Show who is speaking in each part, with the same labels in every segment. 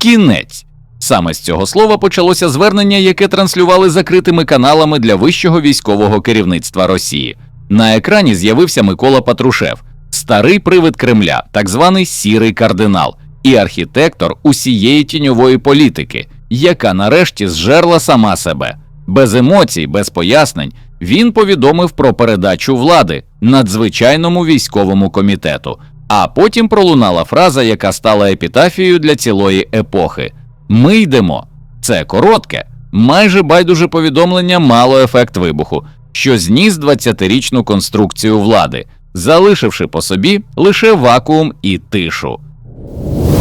Speaker 1: Кінець. Саме з цього слова почалося звернення, яке транслювали закритими каналами для вищого військового керівництва Росії. На екрані з'явився Микола Патрушев, старий привид Кремля, так званий сірий кардинал, і архітектор усієї тіньової політики, яка нарешті зжерла сама себе. Без емоцій, без пояснень він повідомив про передачу влади надзвичайному військовому комітету. А потім пролунала фраза, яка стала епітафією для цілої епохи: Ми йдемо. Це коротке, майже байдуже повідомлення мало ефект вибуху, що зніс 20-річну конструкцію влади, залишивши по собі лише вакуум і тишу.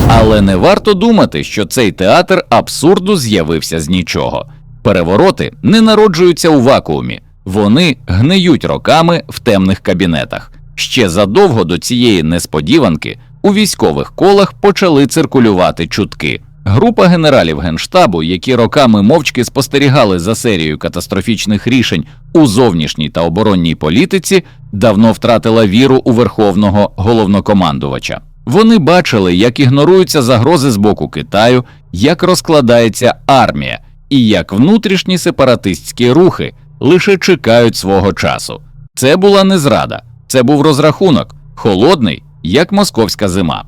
Speaker 1: Але не варто думати, що цей театр абсурду з'явився з нічого. Перевороти не народжуються у вакуумі, вони гниють роками в темних кабінетах. Ще задовго до цієї несподіванки у військових колах почали циркулювати чутки. Група генералів генштабу, які роками мовчки спостерігали за серією катастрофічних рішень у зовнішній та оборонній політиці, давно втратила віру у верховного головнокомандувача. Вони бачили, як ігноруються загрози з боку Китаю, як розкладається армія, і як внутрішні сепаратистські рухи лише чекають свого часу. Це була не зрада, це був розрахунок, холодний, як московська зима.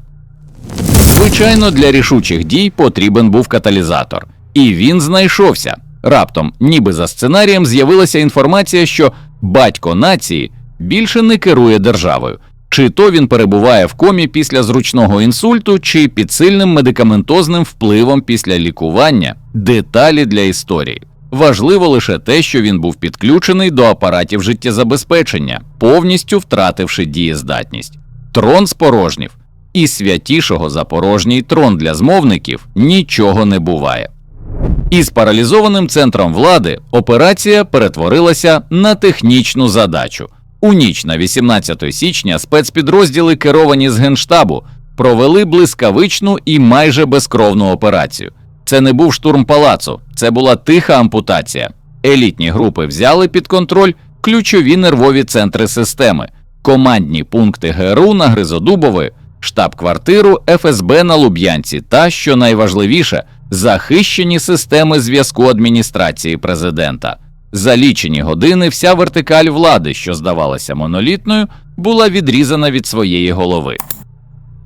Speaker 1: Звичайно, для рішучих дій потрібен був каталізатор, і він знайшовся. Раптом, ніби за сценарієм, з'явилася інформація, що батько нації більше не керує державою, чи то він перебуває в комі після зручного інсульту, чи під сильним медикаментозним впливом після лікування, деталі для історії. Важливо лише те, що він був підключений до апаратів життєзабезпечення, повністю втративши дієздатність. Трон спорожнів, і святішого за порожній трон для змовників нічого не буває. Із паралізованим центром влади операція перетворилася на технічну задачу. У ніч на 18 січня спецпідрозділи, керовані з генштабу, провели блискавичну і майже безкровну операцію. Це не був штурм палацу, це була тиха ампутація. Елітні групи взяли під контроль ключові нервові центри системи, командні пункти ГРУ на Гризодубови, штаб-квартиру ФСБ на Луб'янці та, що найважливіше, захищені системи зв'язку адміністрації президента. За лічені години вся вертикаль влади, що здавалася монолітною, була відрізана від своєї голови.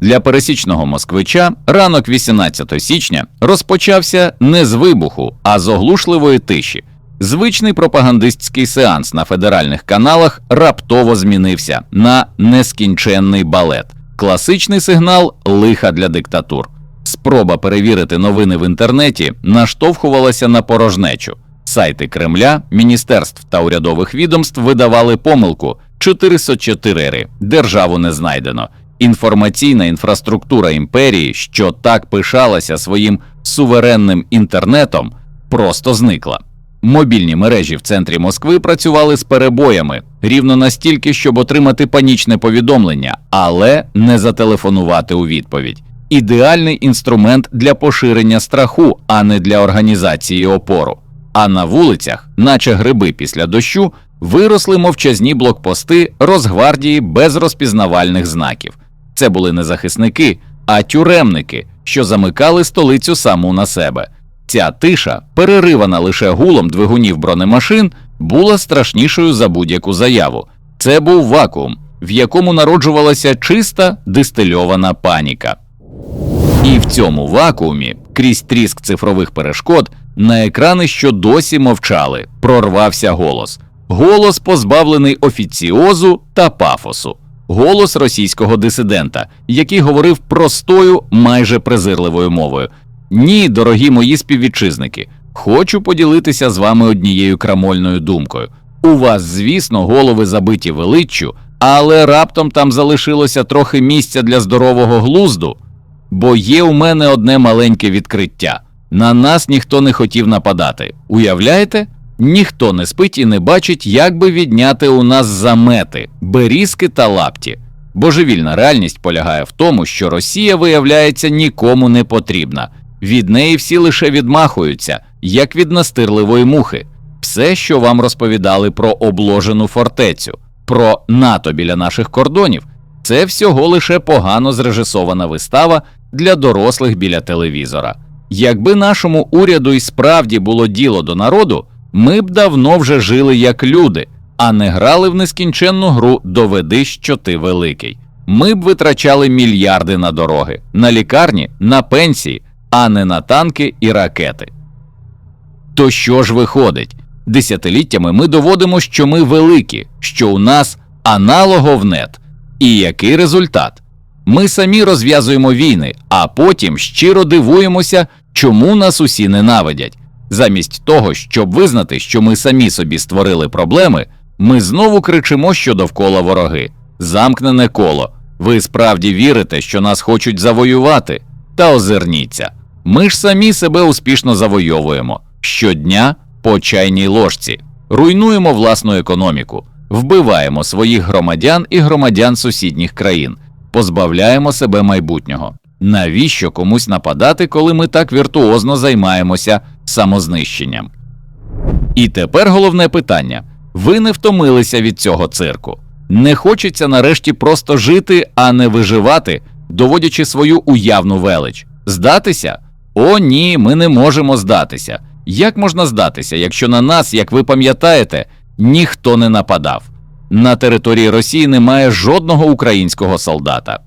Speaker 1: Для пересічного москвича ранок 18 січня розпочався не з вибуху, а з оглушливої тиші. Звичний пропагандистський сеанс на федеральних каналах раптово змінився на нескінченний балет, класичний сигнал лиха для диктатур. Спроба перевірити новини в інтернеті наштовхувалася на порожнечу. Сайти Кремля, міністерств та урядових відомств видавали помилку 404 державу не знайдено. Інформаційна інфраструктура імперії, що так пишалася своїм суверенним інтернетом, просто зникла. Мобільні мережі в центрі Москви працювали з перебоями рівно настільки, щоб отримати панічне повідомлення, але не зателефонувати у відповідь. Ідеальний інструмент для поширення страху, а не для організації опору. А на вулицях, наче гриби після дощу, виросли мовчазні блокпости Росгвардії без розпізнавальних знаків. Це були не захисники, а тюремники, що замикали столицю саму на себе. Ця тиша, переривана лише гулом двигунів бронемашин, була страшнішою за будь-яку заяву. Це був вакуум, в якому народжувалася чиста дистильована паніка. І в цьому вакуумі, крізь тріск цифрових перешкод, на екрани, що досі мовчали, прорвався голос. Голос, позбавлений офіціозу та пафосу. Голос російського дисидента, який говорив простою, майже презирливою мовою. Ні, дорогі мої співвітчизники, хочу поділитися з вами однією крамольною думкою. У вас, звісно, голови забиті величчю, але раптом там залишилося трохи місця для здорового глузду. Бо є у мене одне маленьке відкриття. На нас ніхто не хотів нападати. Уявляєте? Ніхто не спить і не бачить, як би відняти у нас замети, берізки та лапті. Божевільна реальність полягає в тому, що Росія, виявляється, нікому не потрібна. Від неї всі лише відмахуються, як від настирливої мухи. Все, що вам розповідали про обложену фортецю, про НАТО біля наших кордонів, це всього лише погано зрежисована вистава для дорослих біля телевізора. Якби нашому уряду і справді було діло до народу, ми б давно вже жили як люди, а не грали в нескінченну гру Доведи, що ти великий. Ми б витрачали мільярди на дороги, на лікарні, на пенсії, а не на танки і ракети. То що ж виходить? Десятиліттями ми доводимо, що ми великі, що у нас аналоговнет. І який результат? Ми самі розв'язуємо війни, а потім щиро дивуємося, чому нас усі ненавидять. Замість того, щоб визнати, що ми самі собі створили проблеми, ми знову кричимо, що довкола вороги. Замкнене коло. Ви справді вірите, що нас хочуть завоювати? Та озирніться. Ми ж самі себе успішно завойовуємо щодня по чайній ложці, руйнуємо власну економіку, вбиваємо своїх громадян і громадян сусідніх країн, позбавляємо себе майбутнього. Навіщо комусь нападати, коли ми так віртуозно займаємося самознищенням? І тепер головне питання: ви не втомилися від цього цирку. Не хочеться нарешті просто жити, а не виживати, доводячи свою уявну велич. Здатися? О, ні, ми не можемо здатися. Як можна здатися, якщо на нас, як ви пам'ятаєте, ніхто не нападав? На території Росії немає жодного українського солдата.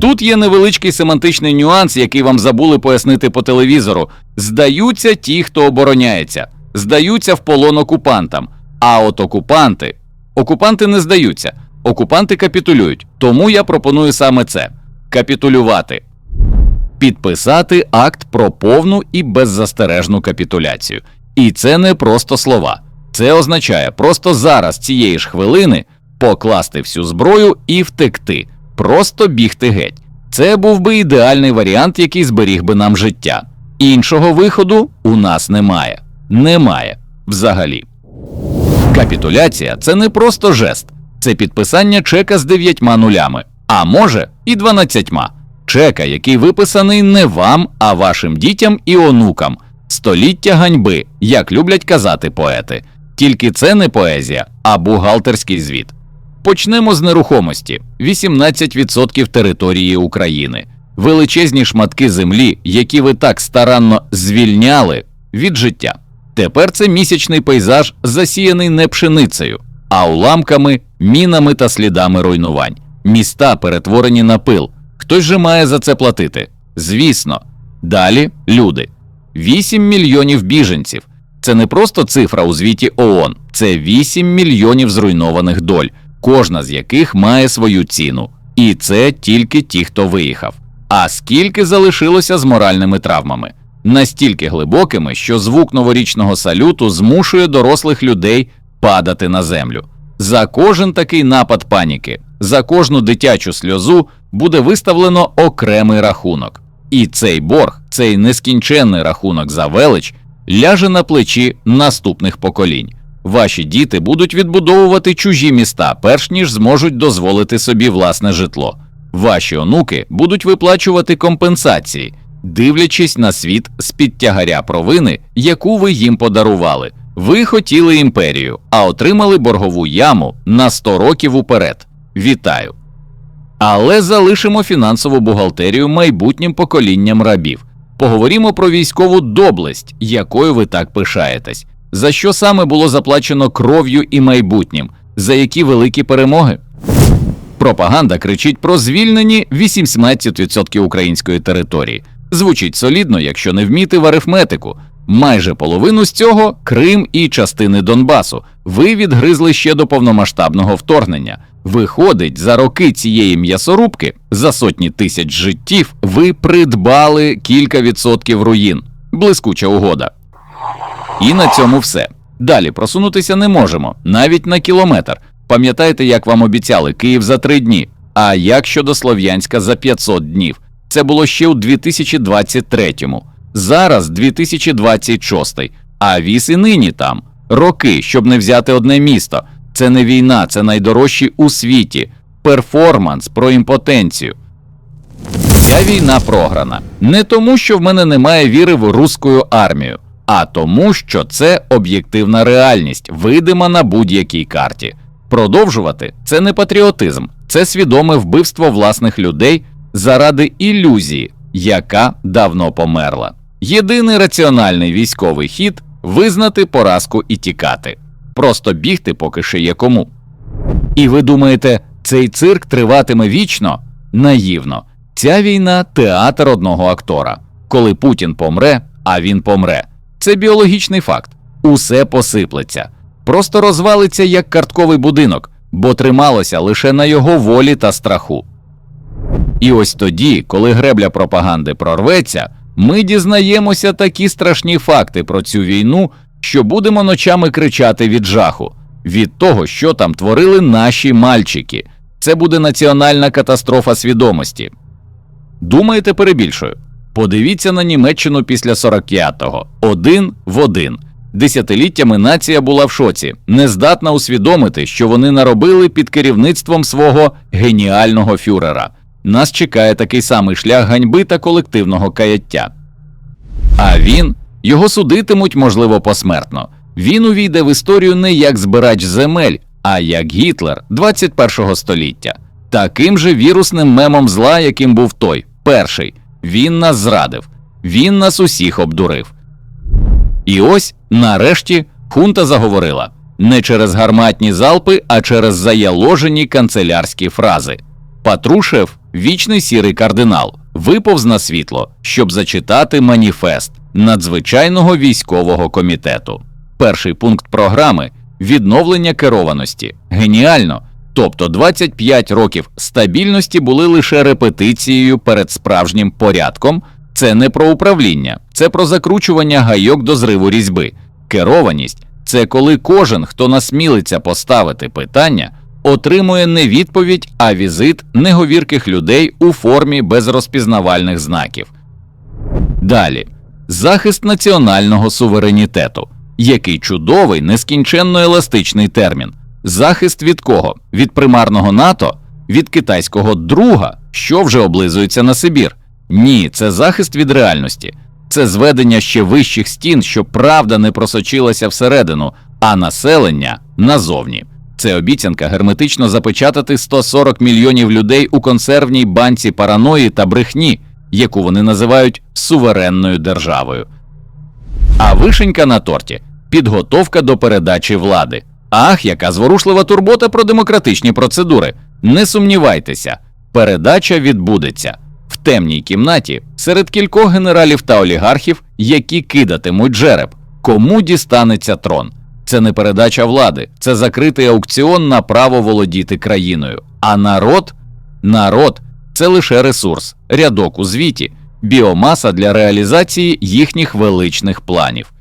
Speaker 1: Тут є невеличкий семантичний нюанс, який вам забули пояснити по телевізору. Здаються ті, хто обороняється, здаються в полон окупантам. А от окупанти, окупанти не здаються, окупанти капітулюють. Тому я пропоную саме це: капітулювати, підписати акт про повну і беззастережну капітуляцію. І це не просто слова. Це означає просто зараз цієї ж хвилини покласти всю зброю і втекти, просто бігти геть. Це був би ідеальний варіант, який зберіг би нам життя. Іншого виходу у нас немає. Немає взагалі. Капітуляція це не просто жест, це підписання чека з дев'ятьма нулями, а може і дванадцятьма. Чека, який виписаний не вам, а вашим дітям і онукам. Століття ганьби, як люблять казати поети. Тільки це не поезія, а бухгалтерський звіт. Почнемо з нерухомості: 18% території України, величезні шматки землі, які ви так старанно звільняли від життя. Тепер це місячний пейзаж, засіяний не пшеницею, а уламками, мінами та слідами руйнувань. Міста перетворені на пил. Хтось же має за це платити. Звісно. Далі люди. 8 мільйонів біженців. Це не просто цифра у звіті ООН, це 8 мільйонів зруйнованих доль, кожна з яких має свою ціну. І це тільки ті, хто виїхав. А скільки залишилося з моральними травмами? Настільки глибокими, що звук новорічного салюту змушує дорослих людей падати на землю. За кожен такий напад паніки, за кожну дитячу сльозу буде виставлено окремий рахунок. І цей борг, цей нескінченний рахунок за велич, ляже на плечі наступних поколінь. Ваші діти будуть відбудовувати чужі міста, перш ніж зможуть дозволити собі власне житло. Ваші онуки будуть виплачувати компенсації, дивлячись на світ з під тягаря провини, яку ви їм подарували. Ви хотіли імперію, а отримали боргову яму на 100 років уперед. Вітаю! Але залишимо фінансову бухгалтерію майбутнім поколінням рабів. Поговоримо про військову доблесть, якою ви так пишаєтесь. За що саме було заплачено кров'ю і майбутнім? За які великі перемоги? Пропаганда кричить про звільнені 18% української території. Звучить солідно, якщо не вміти в арифметику. Майже половину з цього Крим і частини Донбасу. Ви відгризли ще до повномасштабного вторгнення. Виходить, за роки цієї м'ясорубки, за сотні тисяч життів, ви придбали кілька відсотків руїн. Блискуча угода. І на цьому все. Далі просунутися не можемо, навіть на кілометр. Пам'ятаєте, як вам обіцяли Київ за три дні? А як щодо Слов'янська за 500 днів? Це було ще у 2023-му. Зараз 2026, а віз і нині там. Роки, щоб не взяти одне місто. Це не війна, це найдорожчі у світі. Перформанс про імпотенцію. Ця війна програна не тому, що в мене немає віри в руську армію, а тому, що це об'єктивна реальність, видима на будь-якій карті. Продовжувати це не патріотизм, це свідоме вбивство власних людей заради ілюзії, яка давно померла. Єдиний раціональний військовий хід визнати поразку і тікати. Просто бігти поки ще є кому. І ви думаєте, цей цирк триватиме вічно? Наївно. Ця війна театр одного актора. Коли Путін помре, а він помре. Це біологічний факт. Усе посиплеться. Просто розвалиться як картковий будинок, бо трималося лише на його волі та страху. І ось тоді, коли гребля пропаганди прорветься, ми дізнаємося такі страшні факти про цю війну, що будемо ночами кричати від жаху, від того, що там творили наші мальчики. Це буде національна катастрофа свідомості. Думаєте, перебільшую? Подивіться на Німеччину після 45-го. один в один. Десятиліттями нація була в шоці, не здатна усвідомити, що вони наробили під керівництвом свого геніального фюрера. Нас чекає такий самий шлях ганьби та колективного каяття. А він його судитимуть, можливо, посмертно. Він увійде в історію не як збирач земель, а як Гітлер 21-го століття, таким же вірусним мемом зла, яким був той, перший. Він нас зрадив, він нас усіх обдурив. І ось, нарешті, хунта заговорила не через гарматні залпи, а через заяложені канцелярські фрази. Патрушев, вічний сірий кардинал, виповз на світло, щоб зачитати маніфест надзвичайного військового комітету. Перший пункт програми відновлення керованості. Геніально. Тобто 25 років стабільності були лише репетицією перед справжнім порядком. Це не про управління, це про закручування гайок до зриву різьби. Керованість це коли кожен, хто насмілиться поставити питання, отримує не відповідь, а візит неговірких людей у формі без розпізнавальних знаків. Далі захист національного суверенітету, який чудовий, нескінченно еластичний термін. Захист від кого? Від примарного НАТО, від китайського друга, що вже облизується на Сибір. Ні, це захист від реальності, це зведення ще вищих стін, щоб правда не просочилася всередину, а населення назовні. Це обіцянка герметично запечатати 140 мільйонів людей у консервній банці параної та брехні, яку вони називають суверенною державою. А вишенька на торті підготовка до передачі влади. Ах, яка зворушлива турбота про демократичні процедури. Не сумнівайтеся, передача відбудеться в темній кімнаті серед кількох генералів та олігархів, які кидатимуть жереб. Кому дістанеться трон? Це не передача влади, це закритий аукціон на право володіти країною. А народ народ це лише ресурс, рядок у звіті, біомаса для реалізації їхніх величних планів.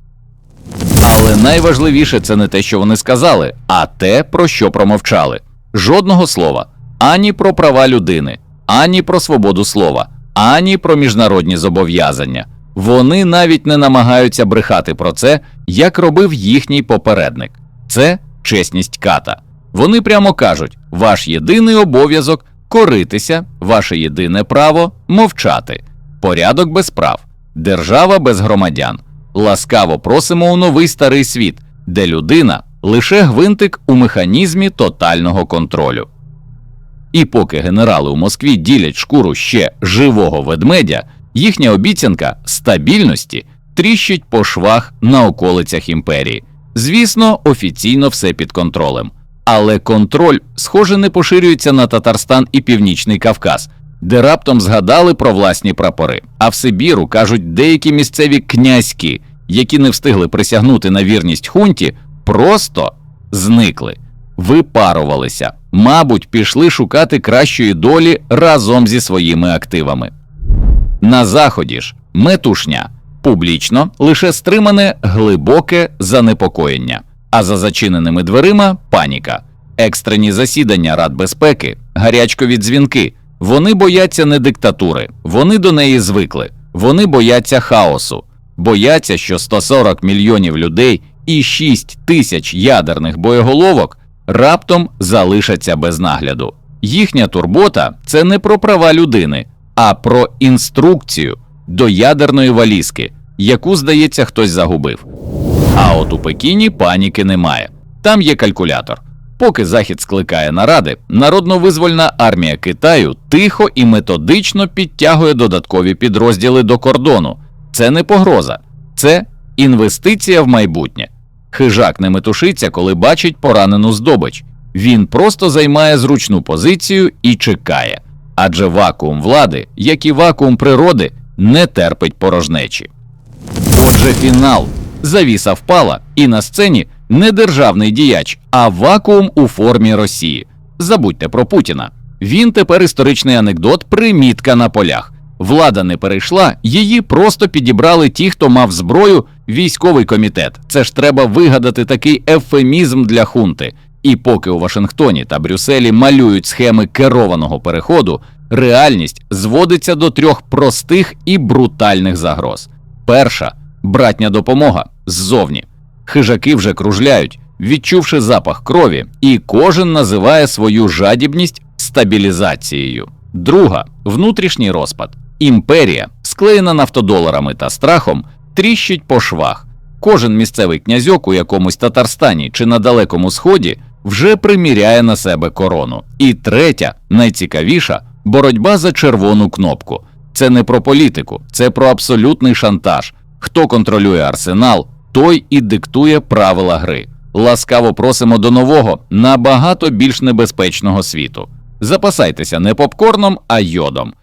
Speaker 1: Але найважливіше це не те, що вони сказали, а те, про що промовчали. Жодного слова ані про права людини, ані про свободу слова, ані про міжнародні зобов'язання. Вони навіть не намагаються брехати про це, як робив їхній попередник. Це чесність ката. Вони прямо кажуть: ваш єдиний обов'язок коритися, ваше єдине право мовчати, порядок без прав, держава без громадян. Ласкаво просимо у новий старий світ, де людина лише гвинтик у механізмі тотального контролю. І поки генерали у Москві ділять шкуру ще живого ведмедя, їхня обіцянка стабільності тріщить по швах на околицях імперії. Звісно, офіційно все під контролем. Але контроль, схоже, не поширюється на Татарстан і Північний Кавказ, де раптом згадали про власні прапори. А в Сибіру кажуть деякі місцеві князьки, які не встигли присягнути на вірність хунті, просто зникли, випарувалися, мабуть, пішли шукати кращої долі разом зі своїми активами. На заході ж метушня. Публічно лише стримане глибоке занепокоєння, а за зачиненими дверима паніка, екстрені засідання Рад безпеки, гарячкові дзвінки. Вони бояться не диктатури, вони до неї звикли, вони бояться хаосу, бояться, що 140 мільйонів людей і 6 тисяч ядерних боєголовок раптом залишаться без нагляду. Їхня турбота це не про права людини, а про інструкцію до ядерної валізки, яку, здається, хтось загубив. А от у Пекіні паніки немає. Там є калькулятор. Поки Захід скликає наради, народно-визвольна армія Китаю тихо і методично підтягує додаткові підрозділи до кордону. Це не погроза, це інвестиція в майбутнє. Хижак не метушиться, коли бачить поранену здобич. Він просто займає зручну позицію і чекає. Адже вакуум влади, як і вакуум природи, не терпить порожнечі. Отже, фінал. Завіса впала, і на сцені не державний діяч, а вакуум у формі Росії. Забудьте про Путіна. Він тепер історичний анекдот, примітка на полях. Влада не перейшла, її просто підібрали ті, хто мав зброю, військовий комітет. Це ж треба вигадати такий ефемізм для хунти. І поки у Вашингтоні та Брюсселі малюють схеми керованого переходу, реальність зводиться до трьох простих і брутальних загроз. Перша братня допомога ззовні. Хижаки вже кружляють, відчувши запах крові, і кожен називає свою жадібність стабілізацією. Друга внутрішній розпад. Імперія, склеєна нафтодоларами та страхом, тріщить по швах. Кожен місцевий князьок у якомусь Татарстані чи на далекому сході вже приміряє на себе корону. І третя, найцікавіша боротьба за червону кнопку. Це не про політику, це про абсолютний шантаж. Хто контролює арсенал, той і диктує правила гри. Ласкаво просимо до нового, набагато більш небезпечного світу. Запасайтеся не попкорном, а йодом.